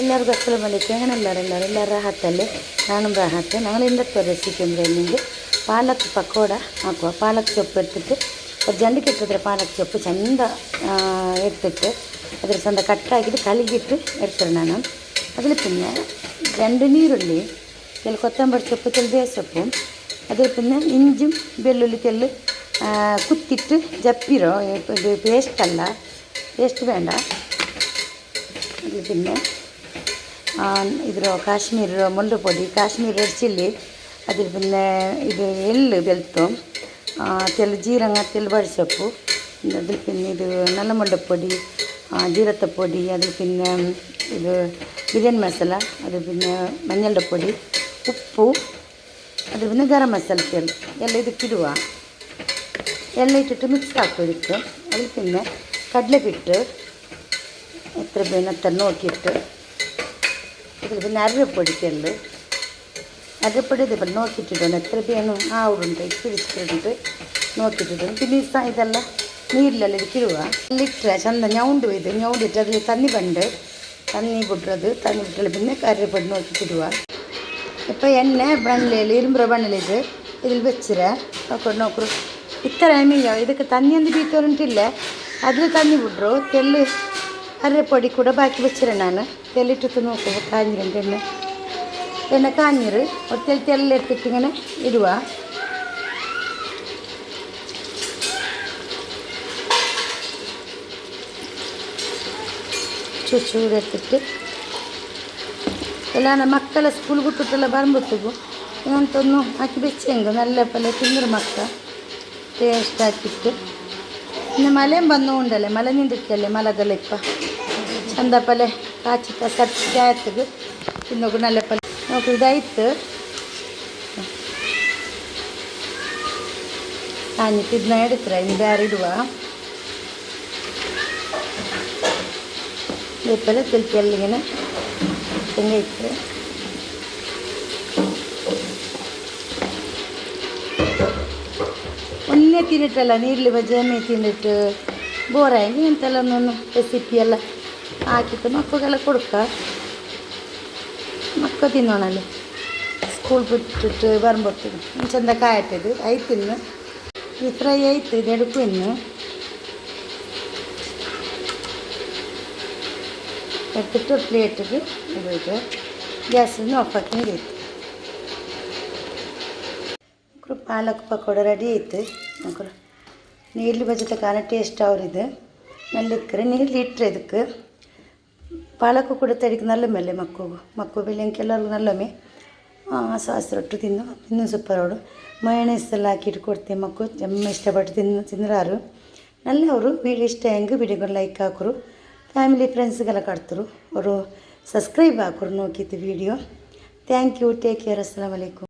ಎಲ್ಲರಿಗೂ ಅಸಲು ಬಂದಿತ್ತು ಎಲ್ಲರ ಹತ್ತಲ್ಲಿ ನಾನು ಬ ಹತ್ತೆ ನಾಳಿಂದ ರೆಸಿಪಿ ಅಂದರೆ ನಿಮಗೆ. ಪಾಲಕ್ ಪಕೋಡ ಹಾಕುವ, ಪಾಲಕ್ ಸೊಪ್ಪು ಇರ್ತಿತ್ತು. ಅದು ಜಂಡಕ್ಕೆ ಇಟ್ಟಿದ್ರೆ ಪಾಲಕ್ ಸೊಪ್ಪು, ಚೆಂದ ಇರ್ತಿತ್ತು. ಅದ್ರ ಸಂದ ಕಟ್ಟಾಕಿದ್ದು ಕಲಿಗಿಟ್ಟು ಇಡ್ತಾರೆ ನಾನು. ಅದ್ರ ಪಿನ್ನ ಜಂಡು ನೀರುಳ್ಳಿ ತೆಲ್ ಕೊತ್ತಂಬರಿ ಸೊಪ್ಪು ತೆಲ್ ಬೇಸೊಪ್ಪು ಅದ್ರ ಪಿನ್ನ ಇಂಜುಂ, ಬೆಳ್ಳುಳ್ಳಿ ತೆಲ್ಲು ಕುತ್ತಿಟ್ಟು ಜಪ್ಪಿರೋ, ಇದು ಪೇಸ್ಟ್ ಅಲ್ಲ. ಪೇಸ್ಟ್ ಬೇಡ. ಅದ್ರ ಪಿನ್ನ ഇതിലെ കാശ്മീർ മുണ്ട് പൊടി കാശ്മീർ റെഡ് അതിൽ പിന്നെ ഇത് എള്ള് വെളുത്തും ചില തെൽ ജീരകത്തിൽ വഴിച്ചപ്പു അതിൽ പിന്നെ ഇത് നല്ല മുണ്ടപ്പൊടി ജീരത്തപ്പൊടി അതിൽ പിന്നെ ഇത് ബിരിയാണി മസാല അതിൽ പിന്നെ മഞ്ഞളുടെ പൊടി ഉപ്പു അതിൽ പിന്നെ ഗരം മസാല തേൾ എല്ലാം ഇത് കിടുക എല്ലാം ഇട്ടിട്ട് മിക്സ് ആക്കുമായിരിക്കും അതിൽ പിന്നെ കടലക്കിട്ട് എത്ര പിന്നെ അത്ര നോക്കിയിട്ട് ഇതിപ്പോൾ നരവ് പൊടിക്കുള്ളൂ അകപ്പെടി ഇതിപ്പോൾ നോക്കിയിട്ടിട്ടുണ്ട് എത്ര പേനും ആവുണ്ട് പിടിച്ചിട്ടുണ്ട് നോക്കിയിട്ടിട്ടുണ്ട് പിന്നെ ഈ ഇതല്ല നീരിലെല്ലാം ഇരിക്കുക ലിറ്റർ ചന്ത ഞൗണ്ട് ഇത് ഞൗണ്ടിട്ട് അതിൽ തന്നി പണ്ട് തന്നി പൊട്ടത് തന്നി പൊട്ടൽ പിന്നെ കറിയപ്പെട്ട് നോക്കിയിട്ടിടുക ഇപ്പോൾ എണ്ണ ബണ്ണിലേൽ ഇരുമ്പുറ ബണ്ണിലേക്ക് ഇതിൽ വെച്ചിര നോക്കൂ നോക്കൂ ഇത്ര മീയോ ഇതൊക്കെ തന്നി എന്ത് ബീത്തോറിട്ടില്ല അതിൽ തന്നി വിടുറു തെല്ല് കറിയപ്പൊടി കൂടെ ബാക്കി വെച്ചിരണാണ് തെല്ലിട്ടിട്ട് നോക്കുക കാഞ്ഞിരുണ്ട് എണ്ണ എണ്ണ കാഞ്ഞിറ് ഒരു തെല്ല് തെല്ലെടുത്തിട്ട് ഇങ്ങനെ ഇടുക ചൂടെടുത്തിട്ട് ಎಲ್ಲ ನಮ್ಮ ಮಕ್ಕಳ ಸ್ಕೂಲ್ ಬಿಟ್ಟುಟ್ಟೆಲ್ಲ ಬಂದ್ಬಿಟ್ಟಿಗೂ ಇನ್ನೊಂದೊಂದು ಹಾಕಿ ಬೆಚ್ಚಂಗೆ നല്ല ಪಲ್ಯ ತಿಂದ್ರೆ ಮಕ್ಕ ಟೇಸ್ಟ್ ಹಾಕಿಟ್ಟು ಇನ್ನು ಮಳೆ ಬಂದು ಉಂಡಲೆ ಮಳೆ ನಿಂದಿಟ್ಟಲೆ ಮಲಗಲ್ಲ ಇಪ್ಪ ചന്തപ്പലെ കാച്ചിട്ട കട്ടിക്കായത്തത് പിന്നൊക്കെ നല്ല പല നോക്ക് ഇതായിട്ട്. കാഞ്ഞിട്ട് ഇന്ന എടുക്കുക ഇതിന്റെ അറിയിടുക ഇപ്പം തിരിക്കല്ല ഇങ്ങനെ തേങ്ങയിട്ട് ഒന്നേ തിന്നിട്ടല്ല നീരിൽ വെച്ച് തിന്നിട്ട് ബോറായി ഇങ്ങനത്തെ ഒന്നൊന്നും റെസിപ്പിയല്ല ಹಾಕಿಟ್ಟು ಮಕ್ಕಳಿಗೆಲ್ಲ ಕೊಡ್ಕ ಮಕ್ಕ ತಿನ್ನೋಣಲ್ಲಿ ಸ್ಕೂಲ್ ಬಿಟ್ಟಿಟ್ಟು ಬರ್ಬಿಡ್ತೀವಿ ಚಂದ ಕಾಯಟ್ಟಿದ್ದು ಐದು ತಿನ್ನು ಈ ಫ್ರೈ ಐತೆ ಇದು ಎಡುಕು ಇನ್ನು എടുത്തിട്ട് ഒരു പ്ലേറ്റിൽ ഇടുക ഗ്യാസിൽ നിന്ന് ഓഫാക്കി ഇടും ഒരു പാലക്ക് പക്കോട റെഡി ആയിട്ട് നമുക്ക് ನೀರ್ಲಿ ಬಜತೆ ಕಾಣ ಟೇಸ್ಟ್ ಅವ್ರಿದು ನಲ್ಲಿಕ್ಕರೆ ನೀರ್ಲಿ ಇಟ್ಟರೆ ಇದಕ್ಕೆ ಪಾಲಕು ಕೂಡ ತಡಿಗೆ ನಲ್ಲ ಮೇಲೆ ಮಕ್ಕಳು ಮಕ್ಕಳು ಬೆಳೆಯಂಗೆ ಎಲ್ಲರಿಗೂ ನಲ್ಲಮೆ ಸಾಸ್ ರೊಟ್ಟು ತಿನ್ನು ಇನ್ನೂ ಸೂಪರ್ ಅವಳು ಮಯಣೈಸ್ ಎಲ್ಲ ಹಾಕಿ ಕೊಡ್ತೀವಿ ಮಕ್ಕಳು ಜಮ್ಮ ಇಷ್ಟಪಟ್ಟು ತಿನ್ನು ತಿಂದ್ರಾರು. ನಲ್ಲ ಅವರು ವೀಡಿಯೋ ಇಷ್ಟ ಹೆಂಗೆ ವೀಡಿಯೋಗಳು ಲೈಕ್ ಹಾಕೋರು. ಫ್ಯಾಮಿಲಿ ಫ್ರೆಂಡ್ಸ್ಗೆಲ್ಲ ಕಟ್ತರು. ಅವರು ಸಬ್ಸ್ಕ್ರೈಬ್ ಹಾಕೋರು ನೋಕಿತ್ತು video thank you take care ಅಸ್ಸಲಾಮ್ ವಲೈಕುಮ್